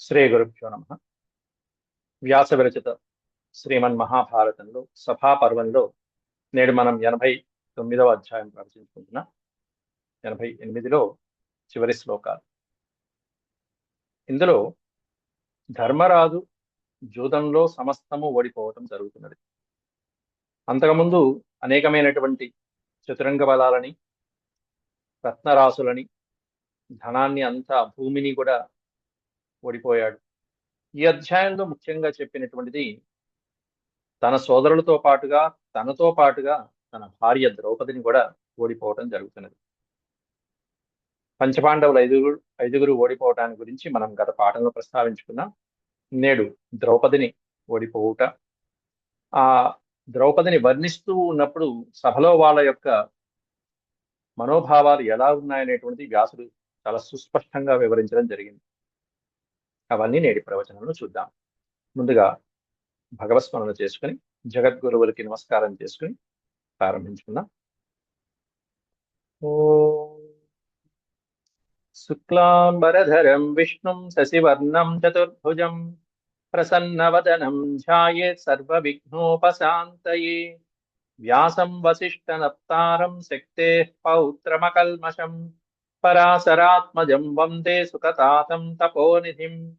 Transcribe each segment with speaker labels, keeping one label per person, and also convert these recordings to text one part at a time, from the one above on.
Speaker 1: శ్రీ గురుభ్యో నమ. వ్యాస విరచిత శ్రీమన్ మహాభారతంలో సభా పర్వంలో నేడు మనం ఎనభై తొమ్మిదవ అధ్యాయం ప్రవచించుకుంటున్న ఎనభై ఎనిమిదిలో చివరి శ్లోకాలు. ఇందులో ధర్మరాజు జూదంలో సమస్తము ఓడిపోవటం జరుగుతున్నది. అంతకుముందు అనేకమైనటువంటి చతురంగ బలాలని రత్నరాసులని ధనాన్ని అంతా భూమిని కూడా ఓడిపోయాడు. ఈ అధ్యాయంలో ముఖ్యంగా చెప్పినటువంటిది తన సోదరులతో పాటుగా తనతో పాటుగా తన భార్య ద్రౌపదిని కూడా ఓడిపోవటం జరుగుతున్నది. పంచపాండవులు ఐదుగురు ఐదుగురు ఓడిపోవటాన్ని గురించి మనం గత పాఠంలో ప్రస్తావించుకున్నాం. నేడు ద్రౌపదిని ఓడిపోవుట. ఆ ద్రౌపదిని వర్ణిస్తూ ఉన్నప్పుడు సభలో వాళ్ళ యొక్క మనోభావాలు ఎలా ఉన్నాయనేటువంటిది వ్యాసుడు చాలా సుస్పష్టంగా వివరించడం జరిగింది. అవన్నీ నేటి ప్రవచనంలో చూద్దాం. ముందుగా భగవస్మరణ చేసుకుని జగద్గురువులకి నమస్కారం చేసుకుని ప్రారంభించుకుందాం. ఓ శుక్లాంబరధరం విష్ణుం శశివర్ణం చతుర్భుజం ప్రసన్నవదనం ధ్యాయేత్ సర్వవిఘ్నోపశాంతయే. వ్యాసం వసిష్ఠనప్తారం శక్తే పౌత్రమకల్మషం పరాశరాత్మజం వందే సుకతాతం తపోనిధిం.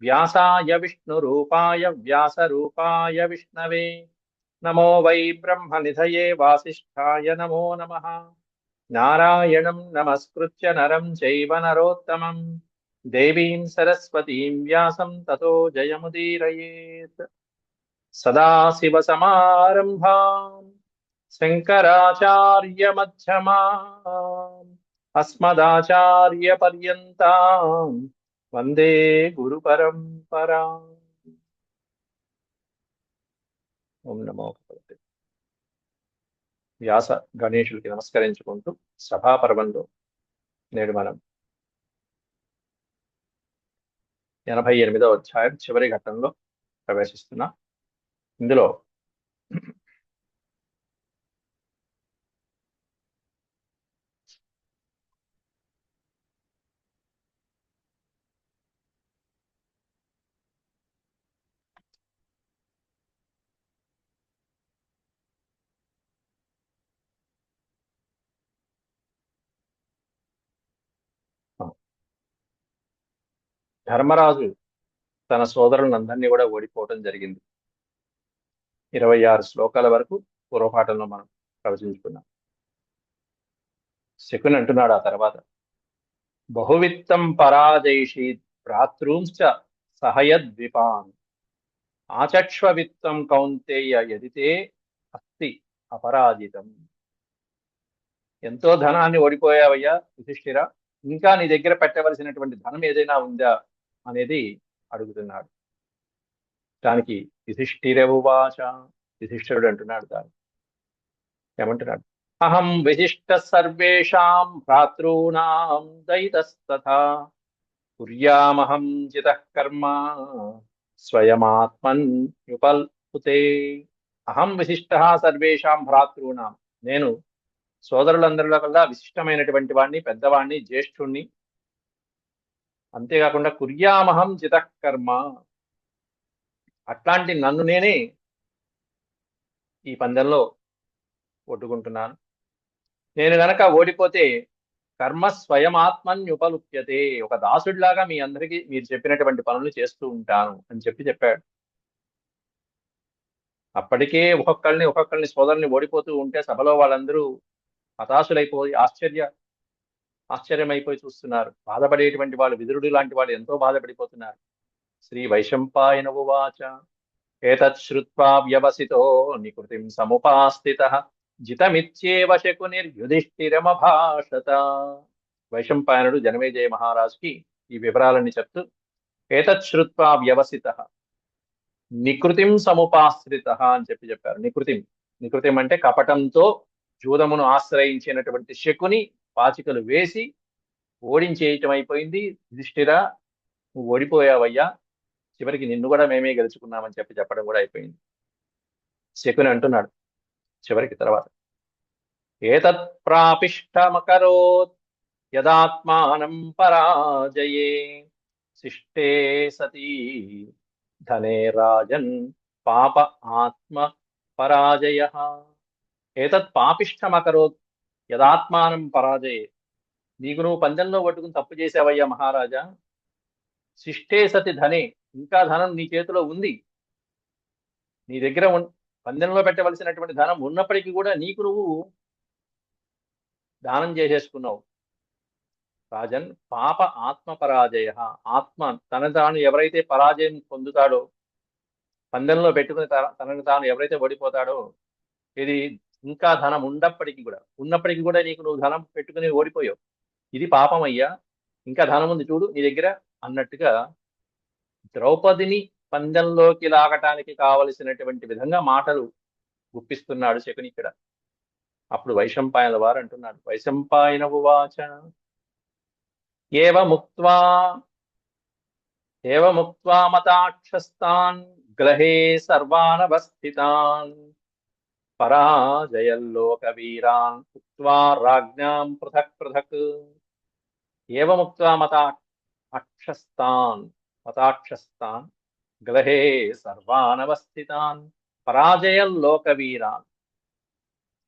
Speaker 1: వ్యాసాయ విష్ణురూపాయ వ్యాసరూపాయ విష్ణవే. నమో వై బ్రహ్మనిధయే వాసిష్ఠాయ నమో నమ. నారాయణం నమస్కృత్య నరం చైవ నరోత్తమం. దేవీం సరస్వతీం వ్యాసం తతో జయముదీరయేత్. సదాశివసమారంభాం. శంకరాచార్యమధ్యమాం. అస్మదాచార్యపర్యంతాం. వందే గురు పరంపరా. ఓం నమో వ్యాస గణేషులకి నమస్కరించుకుంటూ సభాపర్వంలో నేడు మనం ఎనభై ఎనిమిదవ అధ్యాయం చివరి ఘట్టంలో ప్రవేశిస్తున్నాం. ఇందులో ధర్మరాజు తన సోదరులందరినీ కూడా ఓడిపోవటం జరిగింది. ఇరవై ఆరు శ్లోకాల వరకు పూర్వపాఠంలో మనం ప్రవచించుకున్నాం. శకుని అంటున్నాడు ఆ తర్వాత బహువిత్తం పరాజయిషి భ్రాతృంశ్చ సహయద్విపాన్. ఆచక్ష్వవిత్తం కౌంతేయ ఎదితే అస్తి అపరాజితం. ఎంతో ధనాన్ని ఓడిపోయావయ్యా యుధిష్ఠిర. ఇంకా నీ దగ్గర పెట్టవలసినటువంటి ధనం ఏదైనా ఉందా? అనేది అడుగుతున్నాడు. దానికి యుధిష్ఠిరవువాచ యుధిష్ఠిరుడు అంటున్నాడు దాన్ని. ఏమంటున్నాడు? అహం విశిష్ట సర్వేషాం భ్రాతృణాం దయితస్తథా. కుర్యామహం జిత కర్మ స్వయమాత్మన్ యుపల్పుతే. అహం విశిష్ట సర్వేషాం భ్రాతృణాం. నేను సోదరులందరిలో కల్లా విశిష్టమైనటువంటి వాడిని పెద్దవాడిని జ్యేష్ఠుణ్ణి అంతేకాకుండా కుర్యామహం జితకర్మ అట్లాంటి నన్ను నేనే ఈ పందెంలో ఒడ్డుకుంటున్నాను నేను గనక ఓడిపోతే కర్మ స్వయమాత్మన్యుపలుప్యతే ఒక దాసుడిలాగా మీ అందరికీ మీరు చెప్పినటువంటి పనులు చేస్తూ ఉంటాను అని చెప్పి చెప్పాడు. అప్పటికే ఒక్కొక్కరిని ఒక్కొక్కరిని సోదరుని ఓడిపోతూ ఉంటే సభలో వాళ్ళందరూ హతాశులైపోయి ఆశ్చర్య ఆశ్చర్యమైపోయి చూస్తున్నారు. బాధపడేటువంటి వాళ్ళు విదురుడు లాంటి వాళ్ళు ఎంతో బాధపడిపోతున్నారు. శ్రీ వైశంపాయన ఉవాచ ఏతత్ వ్యవసితో నికృతిం సముపాస్థిత. జితమిత్యేవ శకునిర్యుధిష్ఠిరమభాషత వైశంపాయనుడు జనమేజయ మహారాజుకి ఈ వివరాలన్నీ చెప్తూ ఏతత్ వ్యవసిత. నికృతిం సముపాశ్రిత అని చెప్పి చెప్పారు. నికృతిం. నికృతిం అంటే కపటంతో జూదమును ఆశ్రయించినటువంటి శకుని పాచికలు వేసి ఓడించేయటం అయిపోయింది. యుధిష్ఠిరా నువ్వు ఓడిపోయావయ్యా. చివరికి నిన్ను కూడా మేమే గెలుచుకున్నామని చెప్పి చెప్పడం కూడా అయిపోయింది. శకుని అంటున్నాడు చివరికి తర్వాత. ఏతత్ ప్రాపిష్టమకరోత్ యదాత్మానం పరాజయే శిష్టే సతీ ధనే రాజన్ పాప ఆత్మ పరాజయ. ఏతత్ పాపిష్టమకరోత్ యదాత్మానం పరాజయే. నీకు నువ్వు పందెంలో పట్టుకుని తప్పు చేసావయ్యా మహారాజా. శిష్టే సతి ధనే ఇంకా ధనం నీ చేతిలో ఉంది. నీ దగ్గర పందెంలో పెట్టవలసినటువంటి ధనం ఉన్నప్పటికీ కూడా నీకు నువ్వు దానం చేసేసుకున్నావు. రాజన్ పాప ఆత్మ పరాజయ. ఆత్మ తన తాను ఎవరైతే పరాజయం పొందుతాడో పందెంలో పెట్టుకుని తన తనను తాను ఎవరైతే ఓడిపోతాడో ఇది ఇంకా ధనం ఉన్నప్పటికీ కూడా ఉన్నప్పటికీ కూడా నీకు నువ్వు ధనం పెట్టుకుని ఓడిపోయావు. ఇది పాపం అయ్యా. ఇంకా ధనం ఉంది చూడు నీ దగ్గర అన్నట్టుగా ద్రౌపదిని పందెంలోకి లాగటానికి కావలసినటువంటి విధంగా మాటలు గుప్పిస్తున్నాడు శకుని ఇక్కడ. అప్పుడు వైశంపాయన వారు అంటున్నాడు వైశంపాయన ఉవాచ ఏవ ముక్త్వా ఏవ మతాక్షస్తాన్ గ్రహే సర్వానవస్థితాన్. పరాజయల్లోక వీరాన్ రాజ్ఞాం పృథక్ పృథక్. ఏవముక్వా ముక్త్వా అక్షస్తాన్ మతాక్షస్తాన్ గ్రహే సర్వానవస్థితాన్. పరాజయల్లోక వీరాన్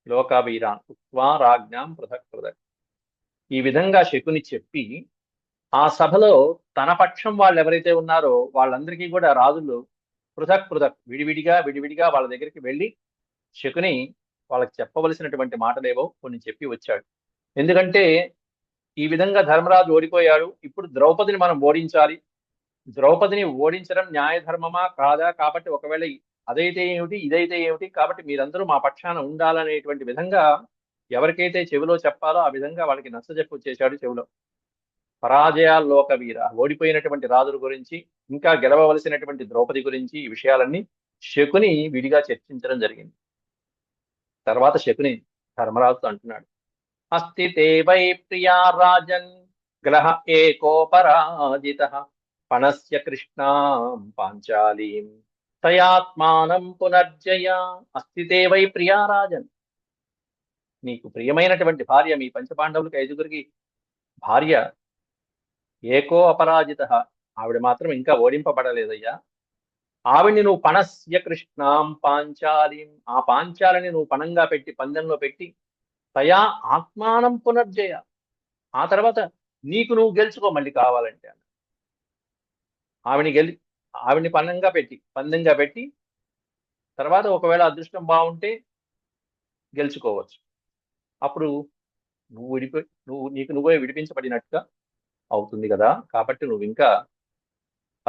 Speaker 1: లోకవీరాన్ ఉత్వా రాజ్ఞాం పృథక్ పృథక్. ఈ విధంగా శకుని చెప్పి ఆ సభలో తన పక్షం వాళ్ళు ఎవరైతే ఉన్నారో వాళ్ళందరికీ కూడా రాజులు పృథక్ పృథక్ విడివిడిగా విడివిడిగా వాళ్ళ దగ్గరికి వెళ్ళి శకుని వాళ్ళకి చెప్పవలసినటువంటి మాటలేవో కొన్ని చెప్పి వచ్చాడు. ఎందుకంటే ఈ విధంగా ధర్మరాజు ఓడిపోయాడు. ఇప్పుడు ద్రౌపదిని మనం ఓడించాలి. ద్రౌపదిని ఓడించడం న్యాయధర్మమా కాదా? కాబట్టి ఒకవేళ అదైతే ఏమిటి ఇదైతే ఏమిటి? కాబట్టి మీరందరూ మా పక్షాన ఉండాలనేటువంటి విధంగా ఎవరికైతే చెవిలో చెప్పాలో ఆ విధంగా వాళ్ళకి నచ్చజెప్పు వచ్చేసాడు చెవిలో. పరాజయాల్లోక వీర ఓడిపోయినటువంటి రాజుల గురించి ఇంకా గెలవవలసినటువంటి ద్రౌపది గురించి ఈ విషయాలన్నీ శకుని విడిగా చర్చించడం జరిగింది. తర్వాత శకుని ధర్మరాజుతో అంటున్నాడు. అస్తి దేవై ప్రియా రాజన్ గ్రహ ఏకోపరాజిత పణస్య కృష్ణాం పాంచాలీం తయాత్మానం పునర్జయ. అస్తి దేవై ప్రియా రాజన్. నీకు ప్రియమైనటువంటి భార్య మీ పంచపాండవులకి ఐదుగురికి భార్య ఏకో అపరాజిత. ఆవిడ మాత్రం ఇంకా ఓడింపబడలేదయ్యా. ఆవిడ్ని నువ్వు పణస్య కృష్ణాం పాంచాలిం. ఆ పాంచాలని నువ్వు పణంగా పెట్టి పందెంలో పెట్టి తయా ఆత్మానం పునర్జయ. ఆ తర్వాత నీకు నువ్వు గెలుచుకో మళ్ళీ కావాలంటే అన్న ఆవిని గెలి ఆవిడ్ని పణంగా పెట్టి పందెంగా పెట్టి తర్వాత ఒకవేళ అదృష్టం బాగుంటే గెలుచుకోవచ్చు. అప్పుడు నువ్వు విడిపి నువ్వు నీకు నువ్వే విడిపించబడినట్టుగా అవుతుంది కదా. కాబట్టి నువ్వు ఇంకా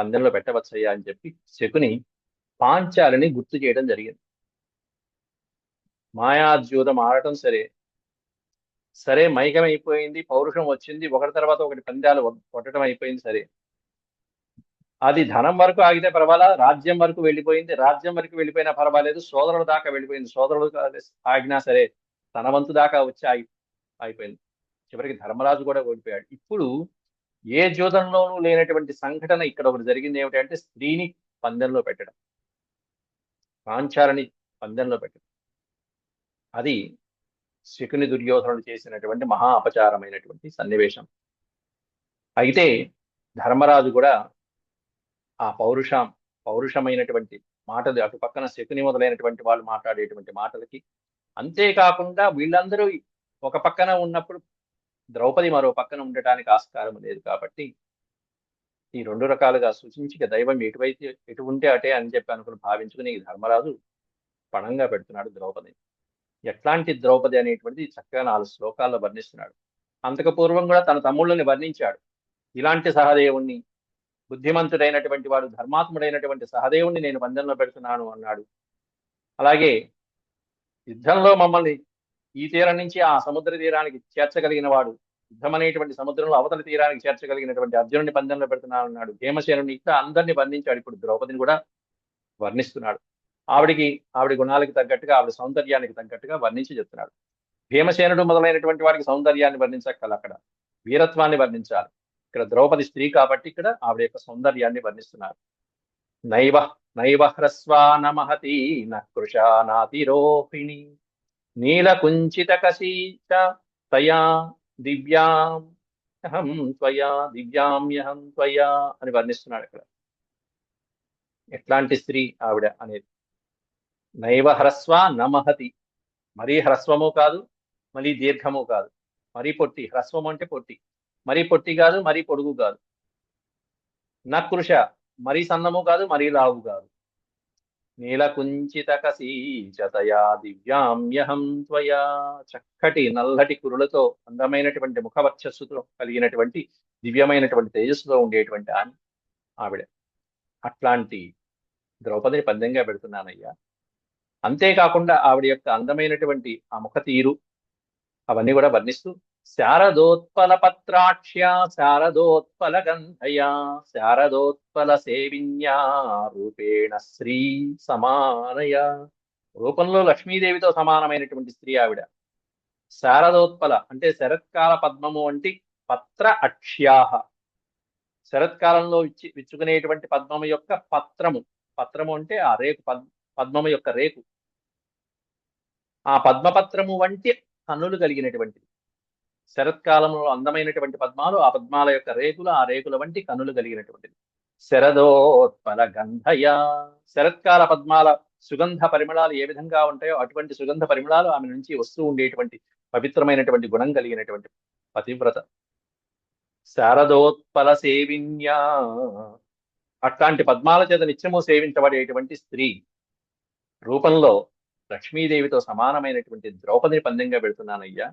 Speaker 1: పందెంలో పెట్టవచ్చయ్యా అని చెప్పి శకుని పాంచాలని గుర్తు చేయడం జరిగింది. మాయాద్యూతం ఆడటం సరే. సరే మైకం అయిపోయింది పౌరుషం వచ్చింది ఒకటి తర్వాత ఒకటి పందాలు కొట్టడం అయిపోయింది సరే. అది ధనం వరకు ఆగితే పర్వాలా? రాజ్యం వరకు వెళ్ళిపోయింది. రాజ్యం వరకు వెళ్ళిపోయినా పర్వాలేదు. సోదరుల దాకా వెళ్ళిపోయింది. సోదరుడు ఆగినా సరే తన వంతు దాకా వచ్చి ఆగి అయిపోయింది. చివరికి ధర్మరాజు కూడా ఓడిపోయాడు. ఇప్పుడు ఏ జూదంలోనూ లేనటువంటి సంఘటన ఇక్కడ ఒకటి జరిగింది ఏమిటంటే స్త్రీని పందెంలో పెట్టడం. పాంచాలని పందెంలో పెట్టడం. అది శకుని దుర్యోధనుడు చేసినటువంటి మహా అపచారమైనటువంటి సన్నివేశం. అయితే ధర్మరాజు కూడా ఆ పౌరుషం పౌరుషమైనటువంటి మాటలు అటు పక్కన శకుని మొదలైనటువంటి వాళ్ళు మాట్లాడేటువంటి మాటలకి అంతేకాకుండా వీళ్ళందరూ ఒక పక్కన ఉన్నప్పుడు ద్రౌపది మరో పక్కన ఉండటానికి ఆస్కారం లేదు కాబట్టి ఈ రెండు రకాలుగా సూచించి దైవం ఎటువైతే ఎటు ఉంటే అటే అని చెప్పి అనుకుని భావించుకుని ఈ ధర్మరాజు పణంగా పెడుతున్నాడు ద్రౌపది ఎట్లాంటి ద్రౌపది అనేటువంటిది చక్కగా నాలుగు శ్లోకాల్లో వర్ణిస్తున్నాడు. అంతకు పూర్వం కూడా తన తమ్ముళ్ళని వర్ణించాడు. ఇలాంటి సహదేవుణ్ణి బుద్ధిమంతుడైనటువంటి వాడు ధర్మాత్ముడైనటువంటి సహదేవుణ్ణి నేను బంధంలో పెడుతున్నాను అన్నాడు. అలాగే యుద్ధంలో మమ్మల్ని ఈ తీరం నుంచి ఆ సముద్ర తీరానికి చేర్చగలిగిన వాడు యుద్ధం అనేటువంటి సముద్రంలో అవతల తీరానికి చేర్చగలిగినటువంటి అర్జునుడిని పందెంలో పెడుతున్నాను అన్నాడు భీమసేనుడిని ఇట్లా అందరినీ వర్ణించాడు ఇప్పుడు ద్రౌపదిని కూడా వర్ణిస్తున్నాడు. ఆవిడికి ఆవిడ గుణాలకు తగ్గట్టుగా ఆవిడ సౌందర్యానికి తగ్గట్టుగా వర్ణించి చెప్తున్నాడు. భీమసేనుడు మొదలైనటువంటి వాడికి సౌందర్యాన్ని వర్ణించక్కల అక్కడ. వీరత్వాన్ని వర్ణించాలి. ఇక్కడ ద్రౌపది స్త్రీ కాబట్టి ఇక్కడ ఆవిడ యొక్క సౌందర్యాన్ని వర్ణిస్తున్నారు. నైవ నైవ హ్రస్వాన నమహతి నృషా నాతిరోహిణి నీలకుంచిత కశీచ తయా దివ్యాం అహం త్వయా దివ్యామ్యహం త్వయా అని వర్ణిస్తున్నాడు ఇక్కడ. ఎట్లాంటి స్త్రీ ఆవిడ అనేది? నైవ హ్రస్వ నమహతి. మరీ హ్రస్వము కాదు మరీ దీర్ఘము కాదు. మరీ పొట్టి హ్రస్వం అంటే పొట్టి. మరీ పొట్టి కాదు మరీ పొడుగు కాదు. నకృష మరీ సన్నము కాదు మరీ లావు కాదు. నీలకుంచితకసీచతయా దివ్యామ్యహం త్వయా. చక్కటి నల్లటి కురులతో అందమైనటువంటి ముఖవర్చస్సుతో కలిగినటువంటి దివ్యమైనటువంటి తేజస్సుతో ఉండేటువంటి ఆమె ఆవిడ. అట్లాంటి ద్రౌపదిని పందెంగా పెడుతున్నానయ్యా. అంతేకాకుండా ఆవిడ యొక్క అందమైనటువంటి ఆ ముఖ తీరు అవన్నీ కూడా వర్ణిస్తూ శారదోత్పల పత్రాక్ష్య శారదోత్పల గంధయా శారదోత్పల సేవిన్యా రూపేణ శ్రీ సమానయ. రూపంలో లక్ష్మీదేవితో సమానమైనటువంటి స్త్రీ ఆవిడ. శారదోత్పల అంటే శరత్కాల పద్మము వంటి పత్ర అక్ష్యాహ. శరత్కాలంలో ఇచ్చి విచ్చుకునేటువంటి పద్మము యొక్క పత్రము. పత్రము అంటే ఆ రేకు పద్ పద్మము యొక్క రేకు. ఆ పద్మపత్రము వంటి కన్నులు కలిగినటువంటిది. శరత్కాలంలో అందమైనటువంటి పద్మాలు ఆ పద్మాల యొక్క రేకులు ఆ రేకుల వంటి కనులు కలిగినటువంటిది. శరదోత్పల గంధయ శరత్కాల పద్మాల సుగంధ పరిమళాలు ఏ విధంగా ఉంటాయో అటువంటి సుగంధ పరిమళాలు ఆమె నుంచి వస్తూ ఉండేటువంటి పవిత్రమైనటువంటి గుణం కలిగినటువంటి పతివ్రత. శారదోత్పల సేవిన్యా. అట్లాంటి పద్మాల చేత నిత్యము సేవించబడేటువంటి స్త్రీ రూపంలో లక్ష్మీదేవితో సమానమైనటువంటి ద్రౌపదిని పందెంగా పెడుతున్నానయ్యా.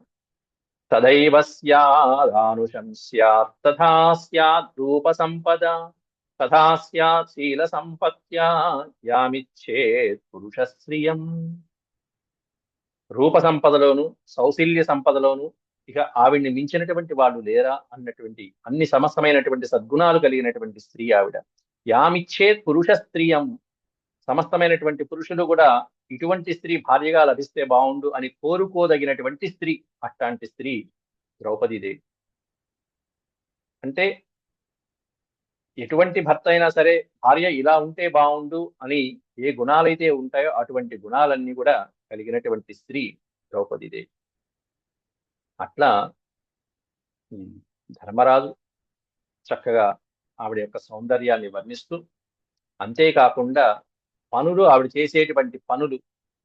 Speaker 1: తదైవ స్యాదానుషం స్యాత్ తథా స్యాత్ రూప సంపద తథా స్యాత్ శీల సంపత్యా యామిచ్చేత్ పురుష రూప సంపదలోను సౌశల్య సంపదలోను ఇక ఆవిడ్ని మించినటువంటి వాళ్ళు లేరా అన్నటువంటి అన్ని సమస్తమైనటువంటి సద్గుణాలు కలిగినటువంటి స్త్రీ ఆవిడ. యామిచ్చేత్ పురుష స్త్రీయం సమస్తమైనటువంటి పురుషులు కూడా ఇటువంటి స్త్రీ భార్యగా లభిస్తే బాగుండు అని కోరుకోదగినటువంటి స్త్రీ అట్లాంటి స్త్రీ ద్రౌపదీదేవి. అంటే ఎటువంటి భర్త అయినా సరే భార్య ఇలా ఉంటే బాగుండు అని ఏ గుణాలైతే ఉంటాయో అటువంటి గుణాలన్నీ కూడా కలిగినటువంటి స్త్రీ ద్రౌపదీదేవి. అట్లా ధర్మరాజు చక్కగా ఆవిడ యొక్క సౌందర్యాన్ని వర్ణిస్తూ అంతేకాకుండా పనులు ఆవిడ చేసేటువంటి పనులు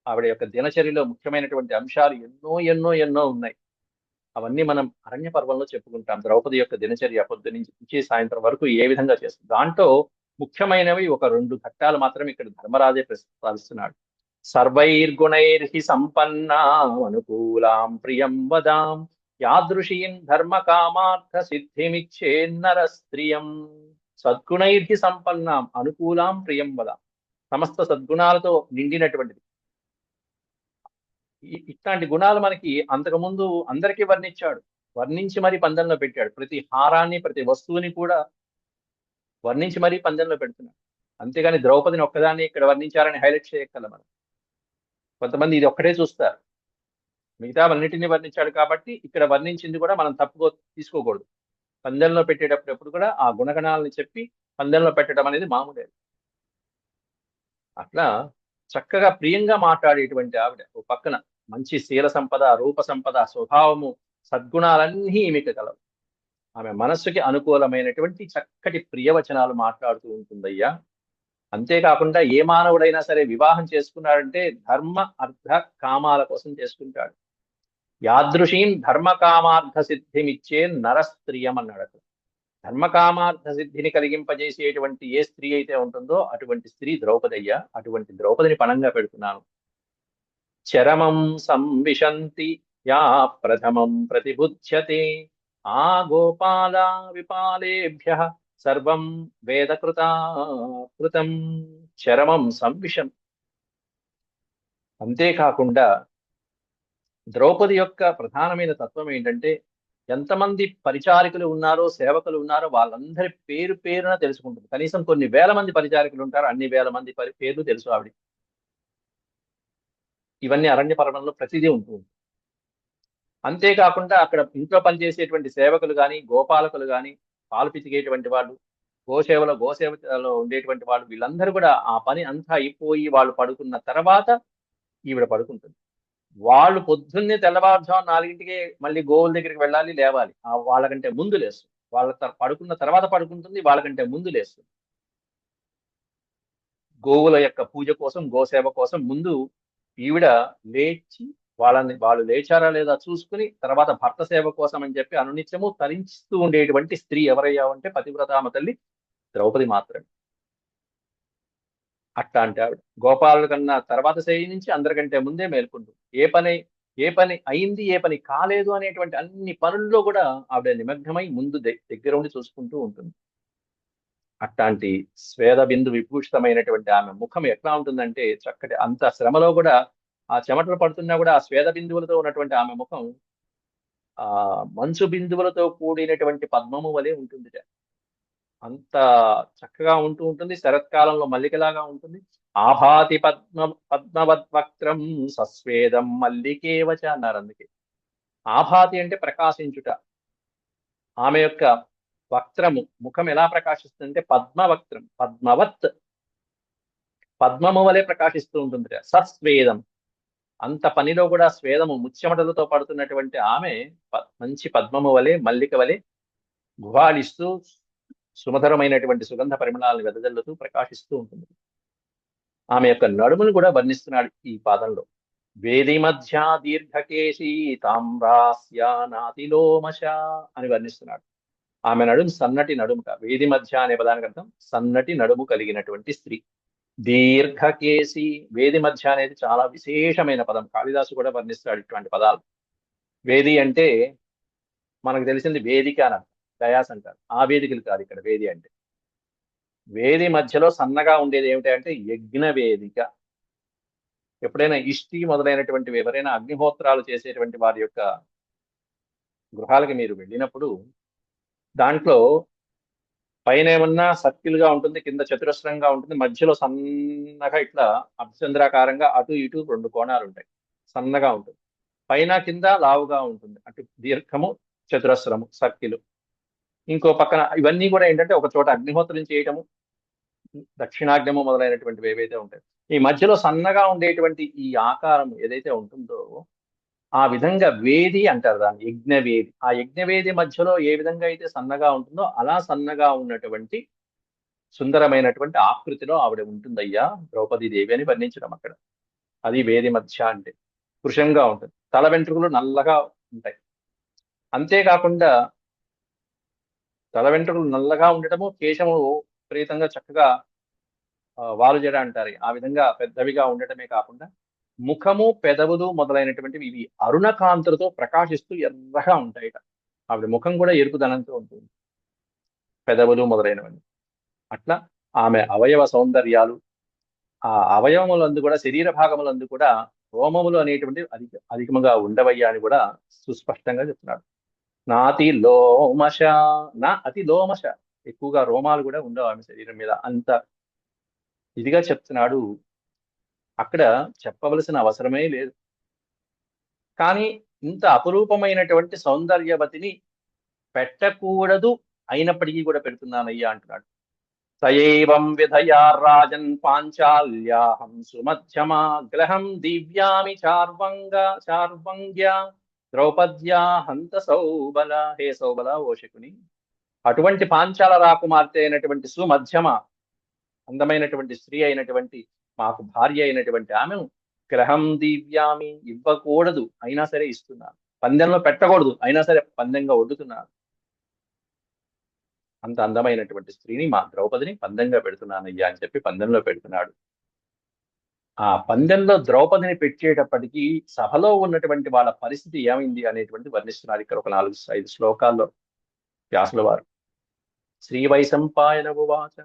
Speaker 1: ఆవిడ యొక్క దినచర్యలో ముఖ్యమైనటువంటి అంశాలు ఎన్నో ఎన్నో ఎన్నో ఉన్నాయి. అవన్నీ మనం అరణ్య పర్వంలో చెప్పుకుంటాం. ద్రౌపది యొక్క దినచర్య పొద్దు నుంచి సాయంత్రం వరకు ఏ విధంగా చేస్తుంది? దాంట్లో ముఖ్యమైనవి ఒక రెండు ఘట్టాలు మాత్రం ఇక్కడ ధర్మరాజే ప్రస్తావిస్తున్నాడు. సర్వైర్గుణైర్హి సంపన్నాం అనుకూలాం ప్రియం వదాం. యాదృశీం ధర్మ కామార్థ సిద్ధిమిచ్చేన్నర స్త్రియం. సద్గుణైర్హి సంపన్నాం అనుకూలాం ప్రియం వదాం. సమస్త సద్గుణాలతో నిండినటువంటిది. ఇట్లాంటి గుణాలు మనకి అంతకుముందు అందరికీ వర్ణించాడు. వర్ణించి మరీ పందెంలో పెట్టాడు. ప్రతి హారాన్ని ప్రతి వస్తువుని కూడా వర్ణించి మరీ పందెంలో పెడుతున్నాడు. అంతేగాని ద్రౌపదిని ఒక్కదాన్ని ఇక్కడ వర్ణించారని హైలైట్ చేయగల మనం. కొంతమంది ఇది ఒక్కటే చూస్తారు. మిగతా అన్నిటిని వర్ణించాడు కాబట్టి ఇక్కడ వర్ణించింది కూడా మనం తప్పుకో తీసుకోకూడదు. పందెంలో పెట్టేటప్పుడు ఎప్పుడు కూడా ఆ గుణగణాలని చెప్పి పందెంలో పెట్టడం అనేది మామూలేదు అట్లా చక్కగా ప్రియంగా మాట్లాడేటువంటి ఆవిడ ఓ పక్కన. మంచి శీల సంపద రూప సంపద స్వభావము సద్గుణాలన్నీ ఈమెకు కలవు. ఆమె మనస్సుకి అనుకూలమైనటువంటి చక్కటి ప్రియవచనాలు మాట్లాడుతూ ఉంటుందయ్యా. అంతేకాకుండా ఏ మానవుడైనా సరే వివాహం చేసుకున్నాడంటే ధర్మ అర్థ కామాల కోసం చేసుకుంటాడు. యాదృశీం ధర్మ కామార్థ సిద్ధిమిచ్చే నరస్త్రియం అన్నాడు అక్కడ ధర్మకామార్థ సిద్ధిని కలిగింపజేసేటువంటి ఏ స్త్రీ అయితే ఉంటుందో అటువంటి స్త్రీ ద్రౌపదయ్య అటువంటి ద్రౌపదిని పణంగా పెడుతున్నాను. చరమం సంవిశంతి యా ప్రథమం ప్రతిబుధ్యతే ఆ గోపాల విపాలేభ్య సర్వం వేదకృత కృతం చరమం సంవిషం అంతేకాకుండా ద్రౌపది యొక్క ప్రధానమైన తత్వం ఏంటంటే ఎంతమంది పరిచారికులు ఉన్నారో సేవకులు ఉన్నారో వాళ్ళందరి పేరు పేరున తెలుసుకుంటుంది. కనీసం కొన్ని వేల మంది పరిచారికులు ఉంటారు అన్ని వేల మంది పరి పేర్లు తెలుసు ఆవిడ. ఇవన్నీ అరణ్య పర్వంలో ప్రతిదీ ఉంటుంది. అంతేకాకుండా అక్కడ ఇంట్లో పనిచేసేటువంటి సేవకులు కానీ గోపాలకులు కానీ పాలు పితికేటువంటి వాళ్ళు గోసేవలో గోసేవలో ఉండేటువంటి వాళ్ళు వీళ్ళందరూ కూడా ఆ పని అంతా అయిపోయి వాళ్ళు పడుకున్న తర్వాత ఈవిడ పడుకుంటుంది. వాళ్ళు పొద్దున్నే తెల్లవారుజాము నాలుగింటికి మళ్ళీ గోవుల దగ్గరికి వెళ్ళాలి లేవాలి. వాళ్ళకంటే ముందు లేస్తుంది. వాళ్ళ త- పడుకున్న తర్వాత పడుకుంటుంది వాళ్ళకంటే ముందు లేస్తుంది. గోవుల యొక్క పూజ కోసం గోసేవ కోసం ముందు ఈవిడ లేచి వాళ్ళని వాళ్ళు లేచారా లేదా చూసుకుని తర్వాత భర్త సేవ కోసం అని చెప్పి అనునిత్యము తరించుతూ ఉండేటువంటి స్త్రీ ఎవరయ్యా అంటే పతివ్రతామ తల్లి ద్రౌపది మాత్రమే. అట్లాంటి ఆవిడ గోపాలు కన్నా తర్వాత శైలి నుంచి అందరికంటే ముందే మేల్కొండు. ఏ పని ఏ పని అయింది ఏ పని కాలేదు అనేటువంటి అన్ని పనుల్లో కూడా ఆవిడ నిమగ్నమై ముందు దగ్గర ఉండి చూసుకుంటూ ఉంటుంది. అట్లాంటి స్వేద బిందు విభూషితమైనటువంటి ఆమె ముఖం ఎట్లా ఉంటుందంటే చక్కటి అంత శ్రమలో కూడా ఆ చెమటలు పడుతున్నా కూడా ఆ స్వేద బిందువులతో ఉన్నటువంటి ఆమె ముఖం ఆ మంచు బిందువులతో కూడినటువంటి పద్మము వలె ఉంటుంది అంత చక్కగా ఉంటూ ఉంటుంది. శరత్కాలంలో మల్లికలాగా ఉంటుంది. ఆభాతి పద్మ పద్మవద్వక్త్రం సస్వేదం మల్లికేవచ అన్నారు అందుకే. ఆభాతి అంటే ప్రకాశించుట. ఆమె యొక్క వక్త్రము ముఖం ఎలా ప్రకాశిస్తుందంటే పద్మవక్త్రం పద్మవత్. పద్మము వలె ప్రకాశిస్తూ ఉంటుంది సస్వేదం. అంత పనిలో కూడా స్వేదము ముచ్చమటలతో పడుతున్నటువంటి ఆమె మంచి పద్మము వలె మల్లిక వలె గుహాలిస్తూ సుమధురమైనటువంటి సుగంధ పరిమళాలను వెదజల్లుతూ ప్రకాశిస్తూ ఉంటుంది. ఆమె యొక్క నడుమును కూడా వర్ణిస్తున్నాడు ఈ పాదంలో. వేది మధ్య దీర్ఘకేశి తామ్రాస్యానాతిలోమశ అని వర్ణిస్తున్నాడు. ఆమె నడుము సన్నటి నడుముట వేది మధ్య అనే పదానికి అర్థం సన్నటి నడుము కలిగినటువంటి స్త్రీ. దీర్ఘకేశి వేది మధ్య అనేది చాలా విశేషమైన పదం. కాళిదాసు కూడా వర్ణిస్తాడు ఇటువంటి పదాలు. వేది అంటే మనకు తెలిసింది వేదిక అని డయాస్ అంటారు. ఆ వేదికలు కాదు ఇక్కడ వేది అంటే. వేది మధ్యలో సన్నగా ఉండేది ఏమిటంటే యజ్ఞ వేదిక. ఎప్పుడైనా ఇష్టి మొదలైనటువంటి ఎవరైనా అగ్నిహోత్రాలు చేసేటువంటి వారి యొక్క గృహాలకి మీరు వెళ్ళినప్పుడు దాంట్లో పైన ఏమన్నా సర్కిల్గా ఉంటుంది కింద చతురస్రంగా ఉంటుంది మధ్యలో సన్నగా ఇట్లా అర్ధచంద్రాకారంగా అటు ఇటు రెండు కోణాలు ఉంటాయి. సన్నగా ఉంటుంది. పైన కింద లావుగా ఉంటుంది. అటు దీర్ఘము చతురస్రము సర్కిల్. ఇంకో పక్కన ఇవన్నీ కూడా ఏంటంటే ఒక చోట అగ్నిహోత్రం చేయటము దక్షిణాగ్నము మొదలైనటువంటివి ఏవైతే ఉంటాయి ఈ మధ్యలో సన్నగా ఉండేటువంటి ఈ ఆకారం ఏదైతే ఉంటుందో ఆ విధంగా వేది అంటారు దాన్ని యజ్ఞవేది. ఆ యజ్ఞవేది మధ్యలో ఏ విధంగా అయితే సన్నగా ఉంటుందో అలా సన్నగా ఉన్నటువంటి సుందరమైనటువంటి ఆకృతిలో ఆవిడ ఉంటుందయ్యా ద్రౌపది దేవి అని వర్ణించడం అక్కడ. అది వేది మధ్య అంటే కృషంగా ఉంటుంది. తల వెంట్రుకలు నల్లగా ఉంటాయి. అంతేకాకుండా తల వెంట్రుకలు నల్లగా ఉండటము కేశము విపరీతంగా చక్కగా వాలు జడ అంటారు. ఆ విధంగా పెద్దవిగా ఉండటమే కాకుండా ముఖము పెదవులు మొదలైనటువంటివి ఇవి అరుణ కాంతులతో ప్రకాశిస్తూ ఎర్రగా ఉంటాయిట. ఆవిడ ముఖం కూడా ఎరుపుదనంతో ఉంటుంది. పెదవులు మొదలైనవన్నీ. అట్లా ఆమె అవయవ సౌందర్యాలు ఆ అవయవములందు కూడా శరీర భాగములందు కూడా రోమములు అనేటువంటివి అధిక అధికముగా ఉండవయ్యా అని కూడా సుస్పష్టంగా చెప్తున్నాడు. నాతి లోమశ నా అతి లోమశ ఎక్కువగా రోమాలు కూడా ఉండవు ఆమె శరీరం మీద. అంత ఇదిగా చెప్తున్నాడు. అక్కడ చెప్పవలసిన అవసరమే లేదు. కానీ ఇంత అపురూపమైనటువంటి సౌందర్యవతిని పెట్టకూడదు అయినప్పటికీ కూడా పెడుతున్నానయ్యా అంటున్నాడు. సయైవం విధయా రాజన్ పాంచాల్యాహం సుమధ్యమా గ్రహం దివ్యామి చార్వంగ చార్వంగ్య ద్రౌపద్యా హంత సౌబల హే సౌబల ఓ శకుని. అటువంటి పాంచాల రాకుమార్తె అయినటువంటి సుమధ్యమ అందమైనటువంటి స్త్రీ అయినటువంటి మాకు భార్య అయినటువంటి ఆమెను గ్రహం దివ్యామి ఇవ్వకూడదు. అయినా సరే ఇస్తున్నాను. పందెంలో పెట్టకూడదు. అయినా సరే పందెంగా వడ్డుతున్నాను అంత అందమైనటువంటి స్త్రీని మా ద్రౌపదిని పందెంగా పెడుతున్నానయ్యా అని చెప్పి పందెంలో పెడుతున్నాడు. ఆ పందెంలో ద్రౌపదిని పెట్టేటప్పటికీ సభలో ఉన్నటువంటి వాళ్ళ పరిస్థితి ఏమైంది అనేటువంటి వర్ణిస్తున్నారు ఇక్కడ ఒక నాలుగు ఐదు శ్లోకాల్లో వ్యాసుల వారు. శ్రీ వైశంపాయన ఉవాచ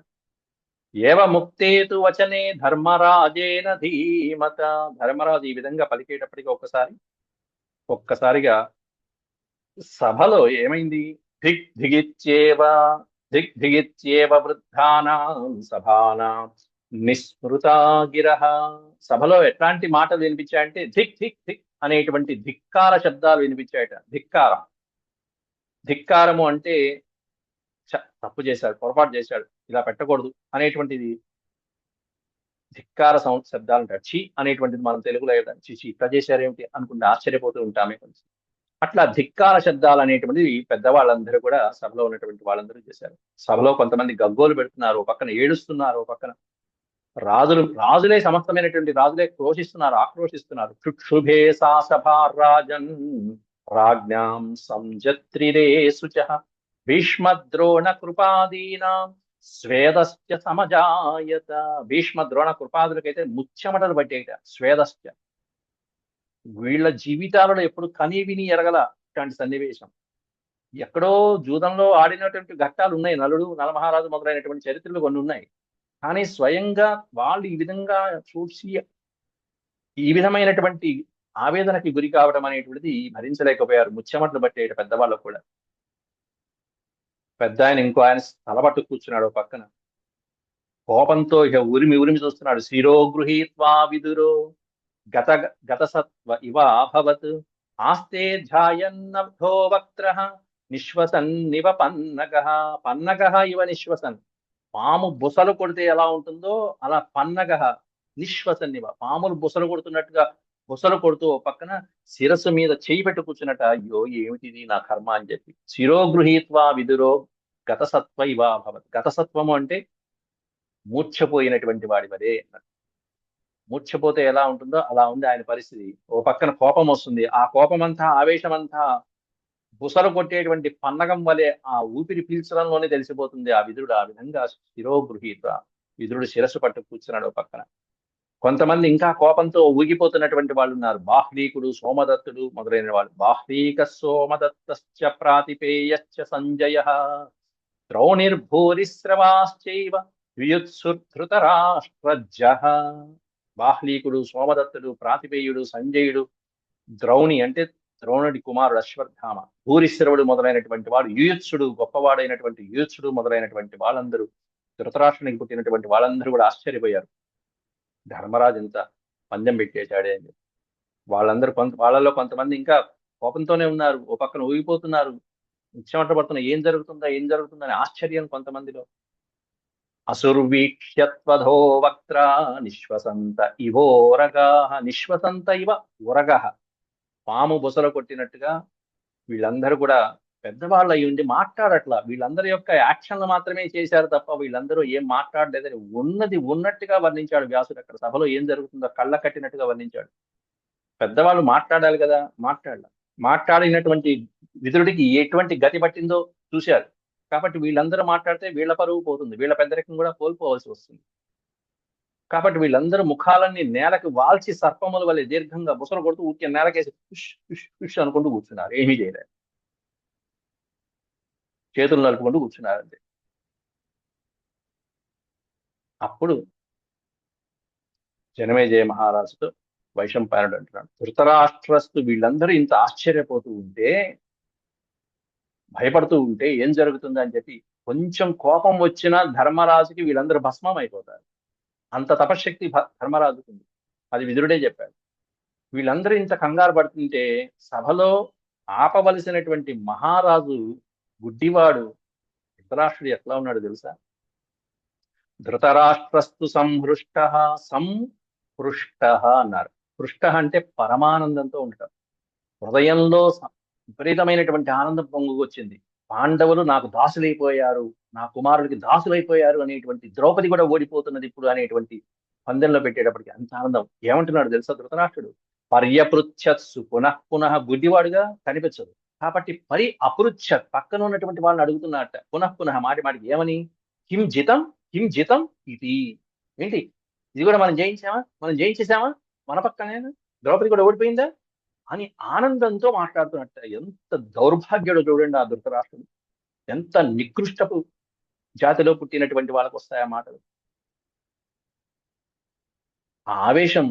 Speaker 1: ఏవ ముక్తేతు వచనే ధర్మరాజేన ధీమత. ధర్మరాజు ఈ విధంగా పలికేటప్పటికి ఒక్కసారి ఒక్కసారిగా సభలో ఏమైంది? దిగ్ దిగిచ్చేవ దిగ్ దిగిచ్చేవ వృద్ధానాం సభానాం నిస్మృతాగిర సభలో ఎట్లాంటి మాటలు వినిపించాయంటే ధిక్ ధిక్ ధిక్ అనేటువంటి ధిక్కార శబ్దాలు వినిపించాయట. ధిక్కారం. ధిక్కారము అంటే తప్పు చేశాడు పొరపాటు చేశాడు ఇలా పెట్టకూడదు అనేటువంటిది ధిక్కార సౌండ్ శబ్దాలు అంటారు చి అనేటువంటిది మనం తెలుగులో ఏమిటి? చి చి ఇట్లా చేశారేమిటి అనుకుంటే ఆశ్చర్యపోతూ ఉంటామే కొంచెం. అట్లా ధిక్కార శబ్దాలు అనేటువంటివి పెద్దవాళ్ళందరూ కూడా సభలో ఉన్నటువంటి వాళ్ళందరూ చేశారు. సభలో కొంతమంది గగ్గోలు పెడుతున్నారు పక్కన ఏడుస్తున్నారు పక్కన రాజులు రాజులే సమస్తమైనటువంటి రాజులే క్రోషిస్తున్నారు ఆక్రోషిస్తున్నారు క్షుక్షుభే సా రాజన్ రాజ్ఞాం సంజత్రిరే శుచ భీష్మద్రోణ కృపాదీనాం స్వేదస్య సమజాయత. భీష్మ ద్రోణ కృపాదులకైతే ముచ్చమటలు పట్టేట స్వేదస్య. వీళ్ళ జీవితాలలో ఎప్పుడు కని విని ఎరగల ఇట్లాంటి సన్నివేశం. ఎక్కడో జూదంలో ఆడినటువంటి ఘట్టాలు ఉన్నాయి నలుడు నలమహారాజు మొదలైనటువంటి చరిత్రలు కొన్ని ఉన్నాయి కానీ స్వయంగా వాళ్ళు ఈ విధంగా చూసి ఈ విధమైనటువంటి ఆవేదనకి గురి కావడం అనేటువంటిది భరించలేకపోయారు. ముచ్చమట్లు పట్టేట పెద్దవాళ్ళు కూడా. పెద్ద ఆయన ఇంకో ఆయన తలబట్టు కూర్చున్నాడు పక్కన. కోపంతో ఇక ఉరిమి ఉరిమి చూస్తున్నాడు. శిరో గృహీత్వా విదురో గత గత సత్వ ఇవ అభవత్ ఆస్తే ధ్యాయన్నభో వక్త్ర నిశ్వసన్నివ పన్నగ. పన్నగ ఇవ నిశ్వసన్. పాము బుసలు కొడితే ఎలా ఉంటుందో అలా పన్నగ నిశ్వసన్నివ. పాములు బుసలు కొడుతున్నట్టుగా బుసలు కొడుతూ ఓ పక్కన శిరస్సు మీద చేయి పెట్టు కూర్చున్నట అయ్యో ఏమిటిది నా కర్మ? అని చెప్పి. శిరో గృహీత్వా విదురో గతసత్వ ఇవా భవత్. గతసత్వము అంటే మూర్ఛపోయినటువంటి వాడి వరే మూర్ఛపోతే ఎలా ఉంటుందో అలా ఉంది ఆయన పరిస్థితి. ఓ పక్కన కోపం వస్తుంది. ఆ కోపం అంతా ఆవేశం అంతా బుసలు కొట్టేటువంటి పన్నగం వలె ఆ ఊపిరి పీల్చడంలోనే తెలిసిపోతుంది ఆ విధుడు ఆ విధంగా శిరోగృహీత. విధుడు శిరస్సు పట్టు కూర్చున్నాడు పక్కన. కొంతమంది ఇంకా కోపంతో ఊగిపోతున్నటువంటి వాళ్ళు ఉన్నారు. బాహ్లీకుడు సోమదత్తుడు మొదలైన వాళ్ళు. బాహ్లీక సోమదత్తశ్చ ప్రాతిపేయశ్చ సంజయ. ద్రౌణిర్భూరిశ్రవాశ్చైవ వియుత్సుధృతరాష్ట్రజ బాహ్లీకుడు సోమదత్తుడు ప్రాతిపేయుడు సంజయుడు. ద్రౌణి అంటే ద్రోణుడి కుమారుడు అశ్వత్థామ. భూరిశ్రవుడు మొదలైనటువంటి వాడు యుయుత్సుడు గొప్పవాడైనటువంటి యుయుత్సుడు మొదలైనటువంటి వాళ్ళందరూ ధృతరాష్ట్రానికి పుట్టినటువంటి వాళ్ళందరూ కూడా ఆశ్చర్యపోయారు. ధర్మరాజు ఇంత పందెం పెట్టేశాడే అని వాళ్ళందరూ కొంత వాళ్ళలో కొంతమంది ఇంకా కోపంతోనే ఉన్నారు ఓ పక్కన ఊగిపోతున్నారు. ముచ్చమట పడుతున్న ఏం జరుగుతుందా ఏం జరుగుతుందని ఆశ్చర్యం కొంతమందిలో. అసుర్వీక్ష్యత్వధో వక్త్ర నిశ్వసంత ఇవోరగా నిశ్వసంత ఇవ ఉరగ పాము బుసలు కొట్టినట్టుగా వీళ్ళందరూ కూడా పెద్దవాళ్ళు అయి ఉండి మాట్లాడట్లా. వీళ్ళందరి యొక్క యాక్షన్లు మాత్రమే చేశారు తప్ప వీళ్ళందరూ ఏం మాట్లాడలేదని ఉన్నది ఉన్నట్టుగా వర్ణించాడు వ్యాసుడు అక్కడ సభలో. ఏం జరుగుతుందో కళ్ళ కట్టినట్టుగా వర్ణించాడు. పెద్దవాళ్ళు మాట్లాడాలి కదా మాట్లాడాల. మాట్లాడినటువంటి విధుడికి ఎటువంటి గతి పట్టిందో చూశారు. కాబట్టి వీళ్ళందరూ మాట్లాడితే వీళ్ళ పరువు పోతుంది. వీళ్ళ పెద్దరికం కూడా కోల్పోవలసి వస్తుంది. కాబట్టి వీళ్ళందరూ ముఖాలన్నీ నేలకు వాల్చి సర్పముల వల్ల దీర్ఘంగా బుసలు కొడుతూ ఊరికే నేలకేసి పుష్ పుష్ పుష్ అనుకుంటూ కూర్చున్నారు. ఏమీ చేయలేదు. చేతులు నలుపుకుంటూ కూర్చున్నారు అంతే అప్పుడు జనమేజయ మహారాజుతో వైశంపాయనుడు అంటున్నాడు. ధృతరాష్ట్రస్తు వీళ్ళందరూ ఇంత ఆశ్చర్యపోతూ ఉంటే భయపడుతూ ఉంటే ఏం జరుగుతుంది అని చెప్పి కొంచెం కోపం వచ్చినా ధర్మరాజుకి వీళ్ళందరూ భస్మం అయిపోతారు అంత తపశక్తి ధర్మరాజుకుంది. అది విదురుడే చెప్పాడు. వీళ్ళందరూ ఇంత కంగారు పడుతుంటే సభలో ఆపవలసినటువంటి మహారాజు గుడ్డివాడు ధృతరాష్ట్రుడు ఎట్లా ఉన్నాడు తెలుసా? ధృతరాష్ట్రస్తు సంహృష్ట సంహృష్ట అన్నారు. హృష్ట అంటే పరమానందంతో ఉంటారు హృదయంలో విపరీతమైనటువంటి ఆనందం పొంగుకొచ్చింది. పాండవులు నాకు దాసులైపోయారు. నా కుమారుడికి దాసులైపోయారు అనేటువంటి ద్రౌపది కూడా ఓడిపోతున్నది ఇప్పుడు అనేటువంటి పందెంలో పెట్టేటప్పటికి అంత ఆనందం. ఏమంటున్నాడు తెలుసా ధృతరాష్ట్రుడు? పర్యపృచ్ఛత్సు పునః పునః గుడ్డివాడుగా కనిపించదు. కాబట్టి పరి అపృచ్ఛ పక్కన ఉన్నటువంటి వాళ్ళని అడుగుతున్నట్ట పునః పునః మాటి మాటికి ఏమని? కిం జితం కిం జితం ఇది. ఏంటి? ఇది కూడా మనం జయించామా? మనం జయించేసామా మన పక్కనే? ద్రౌపది కూడా ఓడిపోయిందా? అని ఆనందంతో మాట్లాడుతున్నట్ట. ఎంత దౌర్భాగ్యుడు చూడండి ఆ ధృతరాష్ట్రుడు. ఎంత నికృష్టపు జాతిలో పుట్టినటువంటి వాళ్ళకు వస్తాయా మాటలు? ఆ ఆవేశం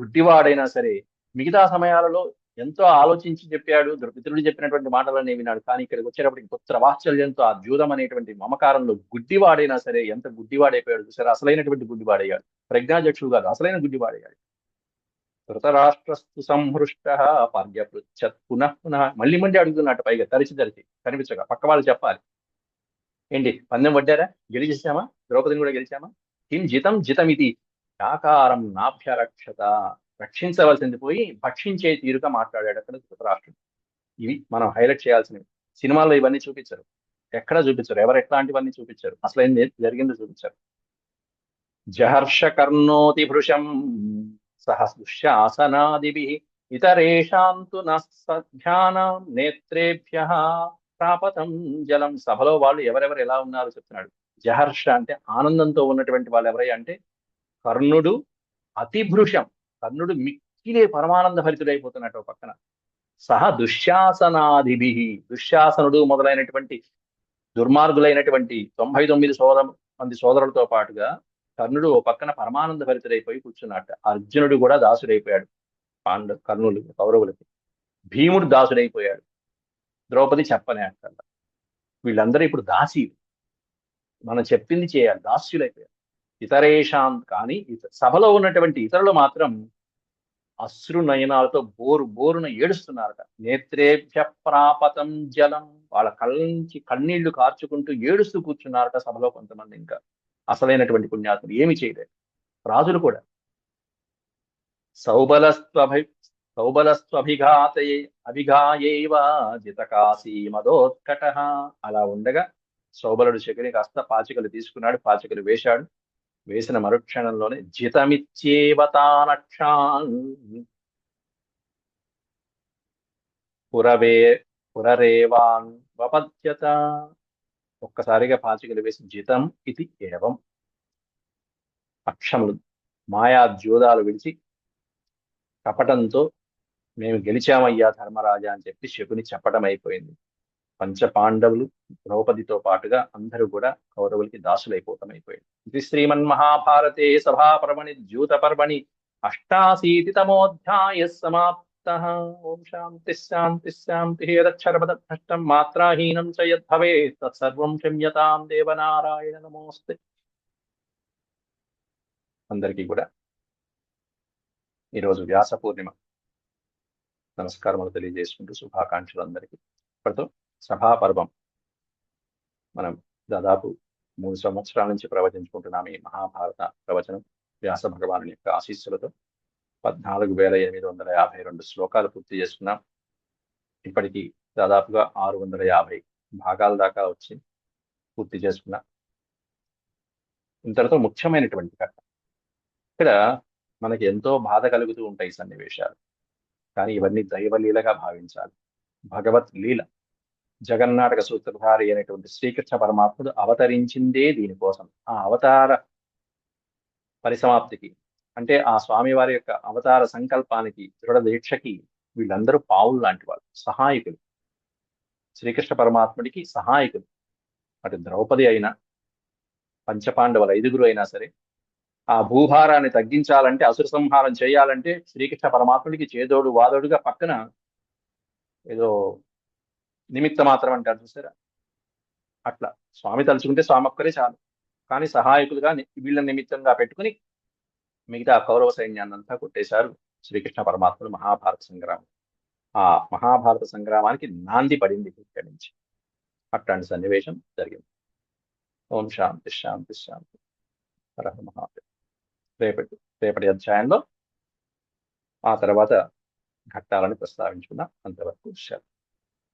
Speaker 1: గుడ్డివాడైనా సరే మిగతా సమయాలలో ఎంతో ఆలోచించి చెప్పాడు ద్రౌపదుడు చెప్పినటువంటి మాటలనే విన్నాడు. కానీ ఇక్కడికి వచ్చేటప్పటికి పుత్ర వాత్సల్యంతో ఆ జూదం అనేటువంటి మమకారంలో గుడ్డివాడైనా సరే ఎంత గుడ్డివాడైపోయాడు సరే అసలైనటువంటి గుడ్డివాడయ్యాడు. ప్రజ్ఞాచక్షుడు కాదు అసలైన గుడ్డివాడయ్యాడు. ధృతరాష్ట్రస్తు సంహృష్ట పర్యపృచ్ఛత్ పునః పునః. మళ్ళీ మళ్ళీ అడుగుతున్నట్టు పైగా తరిచి తరిచి కనిపించగా పక్క వాళ్ళు చెప్పాలి. ఏంటి? పందెం పడ్డారా గెలిచేసామా ద్రౌపదిని కూడా గెలిచామా? కిం జితం జితం ఇది యాకారం నాభ్యరక్షత రక్షించవలసింది పోయి భక్షించే తీరుగా మాట్లాడాడు అక్కడ ధృతరాష్ట్రుడు ఇవి మనం హైలైట్ చేయాల్సినవి. సినిమాల్లో ఇవన్నీ చూపించరు. ఎక్కడ చూపించరు? ఎవరు ఎట్లాంటివన్నీ చూపించరు? అసలు ఏం జరిగిందో చూపించరు. జహర్ష కర్ణోతి భృశం సహ దుశ్శాసనాదిభి ఇతరేషాంతు నధ్యానం నేత్రేభ్య. ప్రాపతం జలం సభలో వాళ్ళు ఎవరెవరు ఎలా ఉన్నారో చెప్తున్నాడు. జహర్ష అంటే ఆనందంతో ఉన్నటువంటి వాళ్ళు ఎవరై అంటే కర్ణుడు అతిభృషం కర్ణుడు మిక్కిలే పరమానంద ఫలితుడైపోతున్నట్టు పక్కన. సహ దుశ్శాసనాదిభి. దుశ్శాసనుడు మొదలైనటువంటి దుర్మార్గులైనటువంటి తొంభై తొమ్మిది సోదర మంది సోదరులతో పాటుగా కర్ణుడు ఓ పక్కన పరమానంద భరితుడైపోయి కూర్చున్నట్ట అర్జునుడు కూడా దాసుడైపోయాడు. పాండ కర్ణులు కౌరవులకి. భీముడు దాసుడైపోయాడు. ద్రౌపది చెప్పనే అక్కర్ల వీళ్ళందరూ ఇప్పుడు దాసీలు. మనం చెప్పింది చేయాలి దాస్యులైపోయారు. ఇతరేషాం కానీ సభలో ఉన్నటువంటి ఇతరులు మాత్రం అశ్రు నయనాలతో బోరు బోరున ఏడుస్తున్నారట. నేత్రేభ్య ప్రాపతం జలం. వాళ్ళ కళ్ళ నుంచి కన్నీళ్ళు కార్చుకుంటూ ఏడుస్తూ కూర్చున్నారట సభలో కొంతమంది ఇంకా. అసలైనటువంటి పుణ్యాత్ములు ఏమి చేయలేదు. రాజులు కూడా. సౌబలస్త్వభి సౌబలస్వభిఘాతయే అభిఘాయేవ జితకాశీ మదోత్కట. అలా ఉండగా సౌబలుడు శకుని కాస్త పాచికలు తీసుకున్నాడు పాచికలు వేశాడు. వేసిన మరుక్షణంలోనే జితమిత్యేవతానక్షాన్ పురవే పురరేవాన్ వపద్యత. ఒక్కసారిగా పాచికలు వేసి జితం ఇది ఏవం? అక్షములు మాయా జోదాలు విడిచి కపటంతో మేము గెలిచామయ్యా ధర్మరాజా అని చెప్పి శకుని చెప్పడం అయిపోయింది. పంచ పాండవులు ద్రౌపదితో పాటుగా అందరూ కూడా కౌరవులకి దాసులైపోవటం అయిపోయింది. ఇది శ్రీమన్ మహాభారతే సభాపర్వణి ద్యూత పర్వణి అష్టాశీతి తమోధ్యాయ సమాప్త. ఓం శాంతి శాంతి శాంతి. యదక్షరపదభ్రష్టం మాత్రాహీనం చ యద్భవే తత్సర్వం క్షమ్యతాం దేవనారాయణ నమోస్తే. అందరికీ కూడా. ఈరోజు వ్యాస పూర్ణిమ. నమస్కారములు తెలియజేసుకుంటూ శుభాకాంక్షలు అందరికీ. ఇప్పటితో సభాపర్వం. మనం దాదాపు మూడు సంవత్సరాల నుంచి ప్రవచించుకుంటున్నాం ఈ మహాభారత ప్రవచనం వ్యాస భగవాను యొక్క ఆశీస్సులతో. పద్నాలుగు వేల ఎనిమిది వందల యాభై రెండు శ్లోకాలు పూర్తి చేసుకున్నాం ఇప్పటికీ దాదాపుగా ఆరు వందల యాభై భాగాల దాకా వచ్చి పూర్తి చేసుకున్నాం. ఇంతటితో ముఖ్యమైనటువంటి కథ. ఇక్కడ మనకి ఎంతో బాధ కలుగుతూ ఉంటాయి సన్నివేశాలు. కానీ ఇవన్నీ దైవలీలగా భావించాలి. భగవత్ లీల జగన్నాటక సూత్రధారి అయినటువంటి శ్రీకృష్ణ పరమాత్ముడు అవతరించిందే దీనికోసం. ఆ అవతార పరిసమాప్తికి అంటే ఆ స్వామివారి యొక్క అవతార సంకల్పానికి దృఢ దీక్షకి వీళ్ళందరూ పావులు లాంటి వాళ్ళు సహాయకులు. శ్రీకృష్ణ పరమాత్ముడికి సహాయకులు. అటు ద్రౌపది అయినా పంచపాండవులు ఐదుగురు అయినా సరే ఆ భూభారాన్ని తగ్గించాలంటే అసుర సంహారం చేయాలంటే శ్రీకృష్ణ పరమాత్ముడికి చేదోడు వాదోడుగా పక్కన ఏదో నిమిత్త మాత్రం అంటారు చూసారా? అట్లా. స్వామి తలుచుకుంటే స్వామి ఒక్కరే చాలు. కానీ సహాయకులుగా వీళ్ళ నిమిత్తంగా పెట్టుకుని మిగతా కౌరవ సైన్యాన్ని అంతా కొట్టేశారు శ్రీకృష్ణ పరమాత్ముడు మహాభారత సంగ్రామం. ఆ మహాభారత సంగ్రామానికి నాంది పడింది ఇక్కడి నుంచి. అట్లాంటి సన్నివేశం జరిగింది. ఓం శాంతి శాంతి శాంతి. హర హర మహాదేవ్. రేపటి రేపటి అధ్యాయంలో ఆ తర్వాత ఘట్టాలను ప్రస్తావించుకున్నాం అంతవరకు సెలవు.